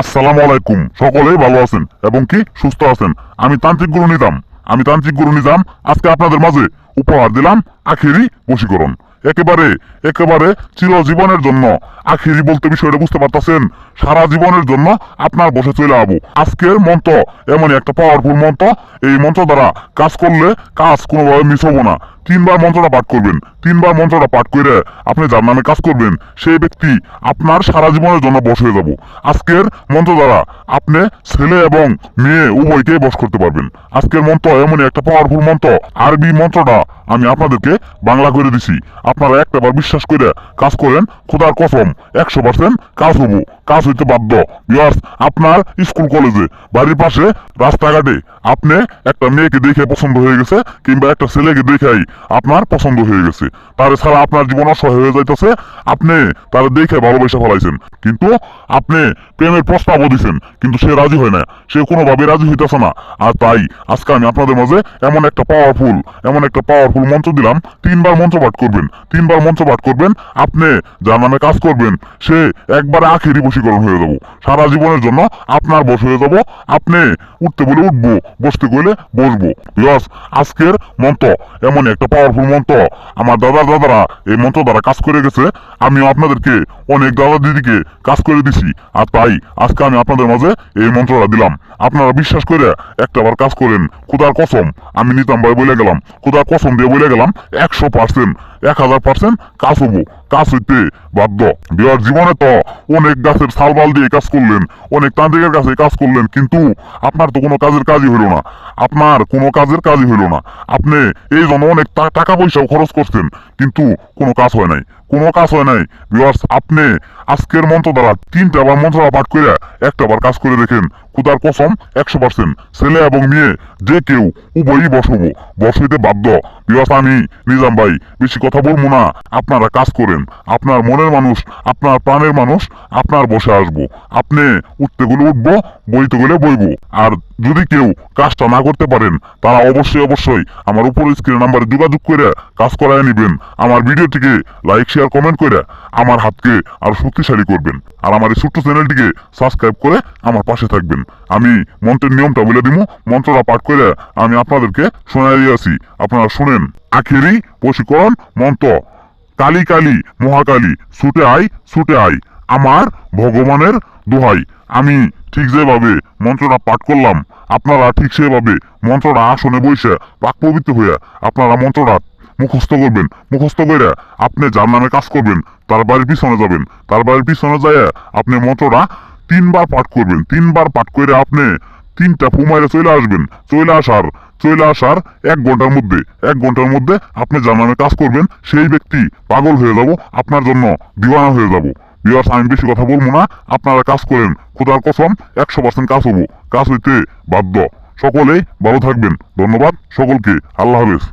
আসসালামু আলাইকুম। সকলেই ভালো আছেন এবং কি সুস্থ আছেন? আমি তান্ত্রিক গুরু নিজাম। আমি তান্ত্রিক গুরু নিজাম। আজকে আপনাদের মাঝে উপহার দিলাম আখেরি বশীকরণ। একেবারে একেবারে চিরজীবনের জন্য। আখেরি বলতে বিষয়টা বুঝতে পারতেছেন। সারা জীবনের জন্য আপনার বসে চলে যাব আজকের মন্ত্র এমনই একটা পাওয়ারফুল মন্ত্র। এই মন্ত্র দ্বারা কাজ করলে কাজ কোনোভাবে মিস হব না। তিনবার মন্ত্রটা পাঠ করবেন। তিনবার মন্ত্রটা পাঠ করে আপনি যার নামে কাজ করবেন, সেই ব্যক্তি আপনার সারা জীবনের জন্য বস হয়ে যাব। আজকের মন্ত্র দ্বারা আপনি ছেলে এবং মেয়ে উভয়কে বস করতে পারবেন। আজকের মন্ত্র এমনই একটা পাওয়ারফুল মন্ত্র। আরবি মন্ত্রটা আমি আপনাদেরকে বাংলা করে দিছি। আপনারা একটাবার বিশ্বাস করে কাজ করেন, খোদার কসম, একশো পার্সেন্ট কাজ হব। কাজ হইতে বাধ্য। বিয়ার্স আপনার স্কুল, কলেজে, বাড়ির পাশে, রাস্তাঘাটে আপনি একটা মেয়েকে দেখে পছন্দ হয়ে গেছে, কিংবা একটা ছেলেকে দেখেই আপনার পছন্দ হয়ে গেছে। তারে ছাড়া আপনার জীবন অসহায় হয়ে যাইতেছে। আপনি তারে দেখে ভালোবেসে ফেলাইছেন। কিন্তু আপনি প্রেমের প্রস্তাবও দিছেন, কিন্তু সে রাজি হয় না। সে কোনোভাবে রাজি হইতেছে না। আর তাই আজকে আমি আপনাদের মাঝে এমন একটা পাওয়ারফুল এমন একটা পাওয়ারফুল মঞ্চ দিলাম। তিনবার মঞ্চ পাঠ করবেন, তিনবার মঞ্চ পাঠ করবেন। আপনি যার নামে কাজ করবেন, সে একবারে আখেরি বশীকরণ হয়ে যাব। সারা জীবনের জন্য আপনার বস হয়ে যাব। আপনি উঠতে বলে উঠবো, বসতে গেলে বসবো। আজকের মন্ত্র এমন একটা পাওয়ারফুল মন্ত্র। আমার দাদা দাদারা এই মন্ত্র দ্বারা কাজ করে গেছে। আমিও আপনাদেরকে অনেক দাদা দিদিকে কাজ করে দিছি। আর তাই আজকে আমি আপনাদের মাঝে এই মন্ত্রটা দিলাম। আপনারা বিশ্বাস করে একটাবার কাজ করেন। খুদার কসম, আমি নিতাম ভাই বলে গেলাম। খুদার কসম দিয়ে বলে গেলাম, একশো পার্সেন্ট এক হাজার পার্সেন্ট কাজ হব। কাজ হইতে বাধ্য। বিয়ার জীবনে তো অনেক গাছের সালবাল দিয়ে কাজ করলেন, অনেক তান্ত্রিকের কাছে কাজ করলেন, কিন্তু আপনার তো কোনো কাজের কাজই হলো না। আপনার কোনো কাজের কাজই হলো না। আপনি এই জন্য অনেক টাকা পয়সাও খরচ করছেন। কিন্তু কোনো কাজ হয় নাই। কোনো কাজ হয় নাই। বিয়ার্স আপনি আজকের মন্ত্র দ্বারা তিনটা বার মন্ত্রটা পাঠ করে একটা বার কাজ করে দেখেন। খুদার কসম, একশো পার্সেন্ট ছেলে এবং মেয়ে, যে কেউ উভয়ই বসবো। বস হইতে বাধ্য। বিবাস আমি নিজাম ভাই, বেশি কথা বলব না। আপনারা কাজ করেন। আপনার মনের মানুষ, আপনার প্রাণের মানুষ, আপনার বসে আসব। আপনি উঠতে গেলে উঠবো, বইতে গেলে বইবো। আর যদি কেউ কাজটা না করতে পারেন, তারা অবশ্যই অবশ্যই আমার উপর স্ক্রিন নাম্বারে যোগাযোগ করে কাজ করায় নেবেন। আমার ভিডিওটিকে লাইক শেয়ার কমেন্ট করে আমার হাতকে আরও শক্তিশালী করবেন। আর আমার এই ছোট্ট চ্যানেলটিকে সাবস্ক্রাইব করে আমার পাশে থাকবেন। আমি মন্ত্রের নিয়মটা বলে দিব মন্ত্রটা পাঠ করে আমি আপনাদেরকে শোনাই দিয়েছি আপনারা শুনেন। আখেরি বশীকরণ মন্ত্র। কালী কালী, মহাকালী, ছুটে আই ছুটে আই আমার ভগবানের দোহাই। আমি ঠিক যেভাবে মন্ত্রটা পাঠ করলাম, আপনারা ঠিক সেভাবে মন্ত্রটা আসনে বসে পাক পবিত্র হয়ে আপনারা মন্ত্রটা মুখস্থ করবেন। মুখস্থ করে আপনি যার নামে কাজ করবেন, তার বাড়ির পিছনে যাবেন। তার বাড়ির পিছনে যায় আপনি মন্ত্রটা তিনবার পাঠ করবেন। তিনবার পাঠ করে আপনি তিনটা ফুমাইরে চলে আসবেন। চলে আসার চলে আসার এক ঘণ্টার মধ্যে, এক ঘণ্টার মধ্যে আপনি যার নামে কাজ করবেন, সেই ব্যক্তি পাগল হয়ে যাব, আপনার জন্য দিওয়ানা হয়ে যাব। বিয়ার্স আমি বেশি কথা বলব না, আপনারা কাজ করেন। খোদার কসম, একশো পার্সেন্ট কাজ হব। কাজ হইতে বাধ্য। সকলেই ভালো থাকবেন। ধন্যবাদ সকলকে। আল্লাহ হাফেজ।